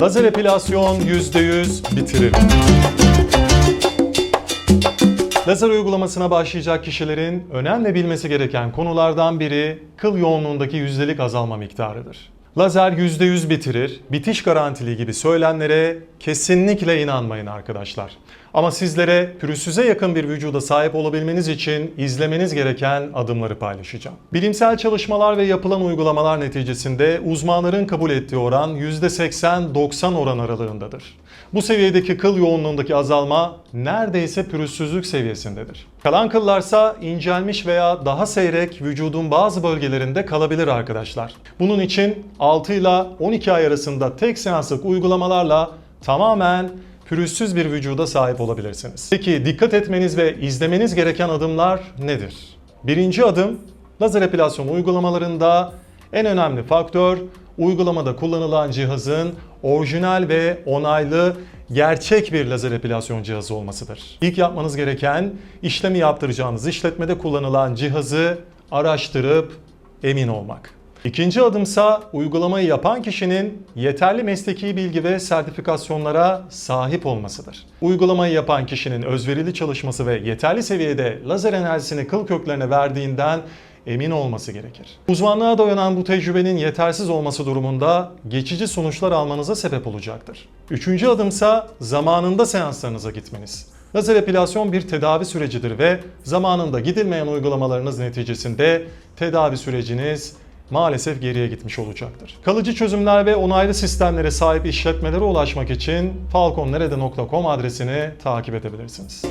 Lazer epilasyon %100 bitirir. Lazer uygulamasına başlayacak kişilerin önemli bilmesi gereken konulardan biri kıl yoğunluğundaki yüzdelik azalma miktarıdır. Lazer %100 bitirir, bitiş garantili gibi söylenlere kesinlikle inanmayın arkadaşlar. Ama sizlere pürüzsüze yakın bir vücuda sahip olabilmeniz için izlemeniz gereken adımları paylaşacağım. Bilimsel çalışmalar ve yapılan uygulamalar neticesinde uzmanların kabul ettiği oran %80-90 oran aralığındadır. Bu seviyedeki kıl yoğunluğundaki azalma neredeyse pürüzsüzlük seviyesindedir. Kalan kıllarsa incelmiş veya daha seyrek vücudun bazı bölgelerinde kalabilir arkadaşlar. Bunun için 6 ile 12 ay arasında tek seanslık uygulamalarla tamamen pürüzsüz bir vücuda sahip olabilirsiniz. Peki dikkat etmeniz ve izlemeniz gereken adımlar nedir? Birinci adım lazer epilasyon uygulamalarında en önemli faktör uygulamada kullanılan cihazın orijinal ve onaylı gerçek bir lazer epilasyon cihazı olmasıdır. İlk yapmanız gereken işlemi yaptıracağınız işletmede kullanılan cihazı araştırıp emin olmak. İkinci adımsa uygulamayı yapan kişinin yeterli mesleki bilgi ve sertifikasyonlara sahip olmasıdır. Uygulamayı yapan kişinin özverili çalışması ve yeterli seviyede lazer enerjisini kıl köklerine verdiğinden emin olması gerekir. Uzmanlığa dayanan bu tecrübenin yetersiz olması durumunda geçici sonuçlar almanıza sebep olacaktır. Üçüncü adımsa zamanında seanslarınıza gitmeniz. Lazer epilasyon bir tedavi sürecidir ve zamanında gidilmeyen uygulamalarınız neticesinde tedavi süreciniz maalesef geriye gitmiş olacaktır. Kalıcı çözümler ve onaylı sistemlere sahip işletmelere ulaşmak için falconnerede.com adresini takip edebilirsiniz.